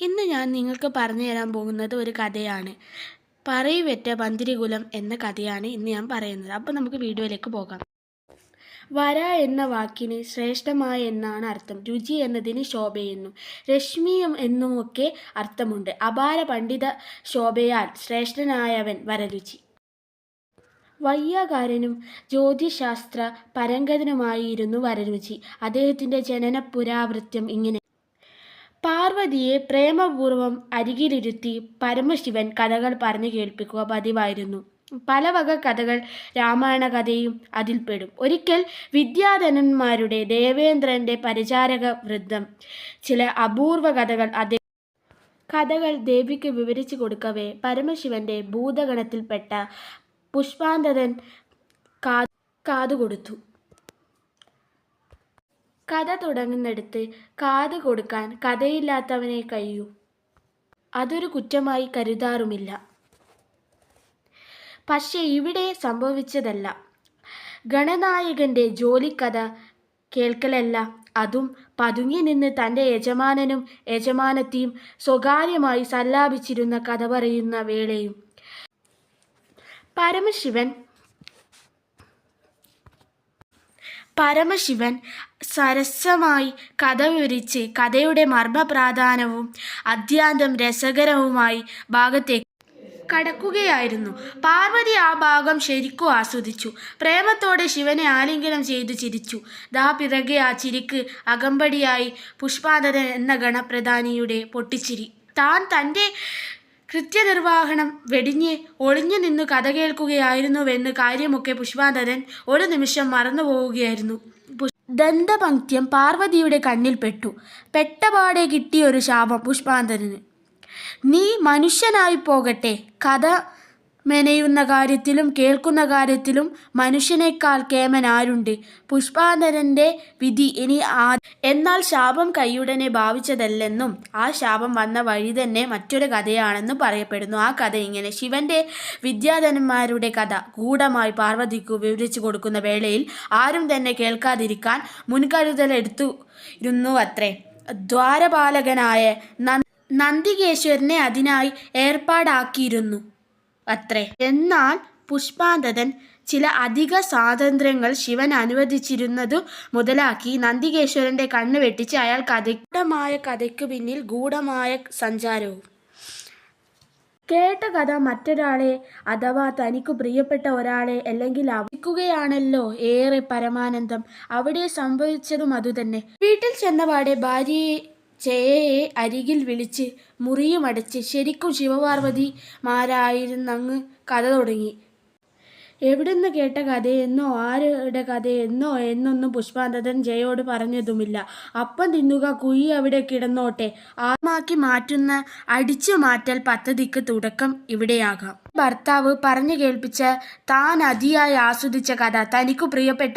ഇന്ന് ഞാൻ നിങ്ങൾക്ക് പറഞ്ഞു തരാൻ പോകുന്നത് ഒരു കഥയാണ്. പറയുവെറ്റ പന്തിരികുലം എന്ന കഥയാണ് ഇന്ന് ഞാൻ പറയുന്നത്. അപ്പോൾ നമുക്ക് വീഡിയോയിലേക്ക് പോകാം. വര എന്ന വാക്കിന് ശ്രേഷ്ഠമായ എന്നാണ് അർത്ഥം. രുചി എന്നതിന് ശോഭയെന്നും രശ്മി എന്നുമൊക്കെ അർത്ഥമുണ്ട്. അപാര പണ്ഡിത ശോഭയാൽ ശ്രേഷ്ഠനായവൻ വരരുചി. വയ്യാകാരനും ജ്യോതിശാസ്ത്ര പരംഗതനുമായിരുന്നു വരരുചി. അദ്ദേഹത്തിന്റെ ജനന പുരാവൃത്യം പാർവതിയെ പ്രേമപൂർവം അരികിലിരുത്തി പരമശിവൻ കഥകൾ പറഞ്ഞു കേൾപ്പിക്കുക പതിവായിരുന്നു. പല വക കഥകൾ രാമായണ കഥയും അതിൽപ്പെടും ഒരിക്കൽ വിദ്യാധനന്മാരുടെ ദേവേന്ദ്രന്റെ പരിചാരക വൃദ്ധം ചില അപൂർവ കഥകൾ അദ്ദേഹം കഥകൾ ദേവിക്ക് വിവരിച്ചു കൊടുക്കവേ പരമശിവന്റെ ഭൂതഗണത്തിൽപ്പെട്ട പുഷ്പാന്തരൻ കാതുകൊടുത്തു. കഥ തുടങ്ങുന്നിടത്ത് കാത് കൊടുക്കാൻ കഥയില്ലാത്തവനെ കഴിയൂ. അതൊരു കുറ്റമായി കരുതാറുമില്ല. പക്ഷേ ഇവിടെ സംഭവിച്ചതല്ല. ഗണനായകന്റെ ജോലിക്കഥ കേൾക്കലല്ല. അതും പതുങ്ങി നിന്ന് തന്റെ യജമാനനും യജമാനത്തെയും സ്വകാര്യമായി സല്ലാപിച്ചിരുന്ന കഥ പറയുന്ന വേളയും. പരമശിവൻ പരമശിവൻ സരസമായി കഥ വിവരിച്ച് കഥയുടെ മർമ്മപ്രാധാനവും അത്യന്തം രസകരവുമായി ഭാഗത്തേക്ക് കടക്കുകയായിരുന്നു. പാർവതി ആ ഭാഗം ശരിക്കും ആസ്വദിച്ചു. പ്രേമത്തോടെ ശിവനെ ആലിംഗനം ചെയ്തു ചിരിച്ചു. ദാ പിറകെ ആ ചിരിക്ക് അകമ്പടിയായി പുഷ്പാധരൻ എന്ന ഗണപ്രധാനിയുടെ പൊട്ടിച്ചിരി. താൻ തന്റെ കൃത്യനിർവഹണം വെടിഞ്ഞ് ഒളിഞ്ഞു നിന്നു കഥ കേൾക്കുകയായിരുന്നുവെന്ന് കാര്യമൊക്കെ പുഷ്പാധരൻ ഒരു നിമിഷം മറന്നുപോവുകയായിരുന്നു. ദന്തപങ്ക്യം പാർവതിയുടെ കണ്ണിൽപ്പെട്ടു പെട്ടപാടെ കിട്ടിയൊരു ശാപം പുഷ്പാന്തരന് നീ മനുഷ്യനായി പോകട്ടെ. കഥ മെനയുന്ന കാര്യത്തിലും കേൾക്കുന്ന കാര്യത്തിലും മനുഷ്യനേക്കാൾ കേമൻ ആരുണ്ട്? പുഷ്പാന്തരന്റെ വിധി ഇനി ആ എന്നാൽ ശാപം കൈയുടനെ ഭാവിച്ചതല്ലെന്നും ആ ശാപം വന്ന വഴി തന്നെ മറ്റൊരു കഥയാണെന്നും പറയപ്പെടുന്നു. ആ കഥ ഇങ്ങനെ. ശിവന്റെ വിദ്യാധനന്മാരുടെ കഥ. ഗൂഢമായി പാർവതിക്കു വിവരിച്ചു കൊടുക്കുന്ന വേളയിൽ ആരും തന്നെ കേൾക്കാതിരിക്കാൻ മുൻകരുതലെടുത്തു ഇരുന്നു അത്രേ ദ്വാരപാലകനായ നന്ദ നന്ദികേശ്വരനെ അതിനായി ഏർപ്പാടാക്കിയിരുന്നു. അത്രേ. എന്നാൽ പുഷ്പാന്തതൻ ചില അധിക സ്വാതന്ത്ര്യങ്ങൾ ശിവൻ അനുവദിച്ചിരുന്നതു മുതലാക്കി നന്ദികേശ്വരന്റെ കണ്ണ് വെട്ടിച്ച് അയാൾ കഥ കഥയ്ക്കു പിന്നിൽ ഗൂഢമായ സഞ്ചാരവും. കേട്ട കഥ മറ്റൊരാളെ അഥവാ തനിക്കു പ്രിയപ്പെട്ട ഒരാളെ അല്ലെങ്കിൽ അവയ്ക്കുകയാണല്ലോ ഏറെ പരമാനന്ദം. അവിടെ സംഭവിച്ചതും അതുതന്നെ. വീട്ടിൽ ചെന്നപാടെ ഭാര്യയെ ജയയെ അരികിൽ വിളിച്ച് മുറിയുമടച്ച് ശരിക്കും ശിവപാർവതി മാരായിരുന്നങ്ങ് കഥ തുടങ്ങി. എവിടുന്ന് കേട്ട കഥയെന്നോ ആരുടെ കഥയെന്നോ എന്നൊന്നും പുഷ്പാന്തതൻ ജയോട് പറഞ്ഞതുമില്ല. അപ്പം തിന്നുക കുയി അവിടെ കിടന്നോട്ടെ. ആമാക്കി മാറ്റുന്ന അടിച്ചു മാറ്റൽ പദ്ധതിക്ക് തുടക്കം ഇവിടെയാകാം. ഭർത്താവ് പറഞ്ഞു കേൾപ്പിച്ച താൻ അതിയായി ആസ്വദിച്ച കഥ തനിക്കു പ്രിയപ്പെട്ട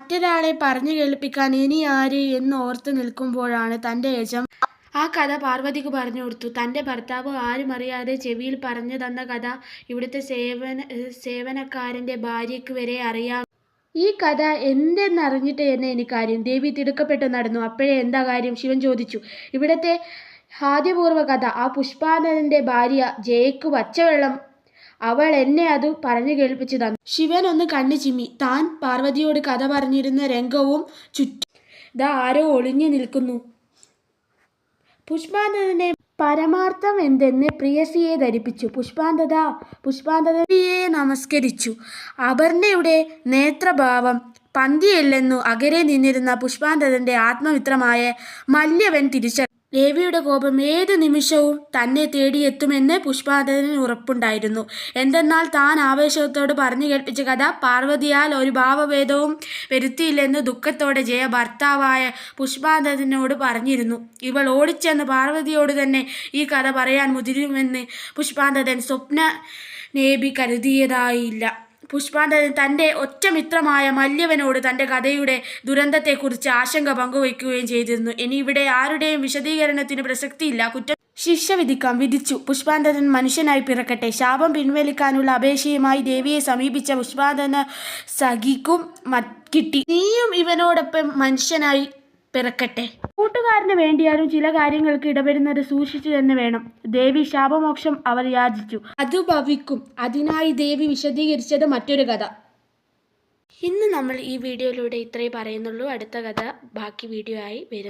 മറ്റൊരാളെ പറഞ്ഞു കേൾപ്പിക്കാൻ ഇനി ആര് എന്ന് ഓർത്ത് നിൽക്കുമ്പോഴാണ് തന്റെ യജം ആ കഥ പാർവതിക്ക് പറഞ്ഞു കൊടുത്തു. തന്റെ ഭർത്താവ് ആരും അറിയാതെ ചെവിയിൽ പറഞ്ഞു തന്ന കഥ ഇവിടുത്തെ സേവന സേവനക്കാരന്റെ ഭാര്യയ്ക്ക് വരെ അറിയാം. ഈ കഥ എന്തെന്നറിഞ്ഞിട്ട് തന്നെ എനിക്കാര്യം ദേവി തിടുക്കപ്പെട്ട് നടന്നു. അപ്പോഴേ എന്താ കാര്യം? ശിവൻ ചോദിച്ചു. ഇവിടുത്തെ ആദ്യപൂർവ കഥ. ആ പുഷ്പാനന്ദന്റെ ഭാര്യ ജയക്ക് പച്ചവെള്ളം അവൾ എന്നെ അത് പറഞ്ഞു കേൾപ്പിച്ചു തന്നു ശിവൻ ഒന്ന് കണ്ണു ചിമ്മി. താൻ പാർവതിയോട് കഥ പറഞ്ഞിരുന്ന രംഗവും ചുറ്റും ഇതാ ആരോ ഒളിഞ്ഞു നിൽക്കുന്നു. പുഷ്പാന്തനെ പരമാർത്ഥം എന്തെന്ന് പ്രിയസിയെ ധരിപ്പിച്ചു. പുഷ്പാന്തത പുഷ്പാന്തതയെ നമസ്കരിച്ചു. അപർണയുടെ നേത്രഭാവം പന്തിയല്ലെന്നു അകരെ നിന്നിരുന്ന പുഷ്പാന്തതന്റെ ആത്മമിത്രമായ മല്യവൻ തിരിച്ച ദേവിയുടെ കോപം ഏത് നിമിഷവും തന്നെ തേടിയെത്തുമെന്ന് പുഷ്പാന്തന് ഉറപ്പുണ്ടായിരുന്നു. എന്തെന്നാൽ താൻ ആവേശത്തോട് പറഞ്ഞു കേൾപ്പിച്ച കഥ പാർവതിയാൽ ഒരു ഭാവഭേദവും വരുത്തിയില്ലെന്ന് ദുഃഖത്തോടെ ജയ ഭർത്താവായ പുഷ്പാദനോട് പറഞ്ഞിരുന്നു. ഇവൾ ഓടിച്ചെന്ന് പാർവതിയോട് തന്നെ ഈ കഥ പറയാൻ മുതിരുമെന്ന് പുഷ്പാദൻ സ്വപ്ന നേബി കരുതിയതായില്ല. പുഷ്പാന്തൻ തന്റെ ഒറ്റ മിത്രമായ മല്യവനോട് തന്റെ കഥയുടെ ദുരന്തത്തെക്കുറിച്ച് ആശങ്ക പങ്കുവയ്ക്കുകയും ചെയ്തിരുന്നു. ഇനി ഇവിടെ ആരുടെയും വിശദീകരണത്തിന് പ്രസക്തിയില്ല. കുറ്റം ശിക്ഷ വിധിക്കാം വിധിച്ചു. പുഷ്പാന്തരൻ മനുഷ്യനായി പിറക്കട്ടെ. ശാപം പിൻവലിക്കാനുള്ള അപേക്ഷയുമായി ദേവിയെ സമീപിച്ച പുഷ്പാന്തന സഖിക്കും കിട്ടി. നീയും ഇവനോടൊപ്പം മനുഷ്യനായി പിറക്കട്ടെ. കൂട്ടുകാരന് വേണ്ടിയാലും ചില കാര്യങ്ങൾക്ക് ഇടപെടുന്നത് സൂക്ഷിച്ചു തന്നെ വേണം. ദേവി ശാപമോക്ഷം അവർ യാചിച്ചു. അത് ഭവിക്കും. അതിനായി ദേവി വിശദീകരിച്ചത് മറ്റൊരു കഥ. ഇന്ന് നമ്മൾ ഈ വീഡിയോയിലൂടെ ഇത്രയും പറയുന്നുള്ളൂ. അടുത്ത കഥ ബാക്കി വീഡിയോ ആയി വരും.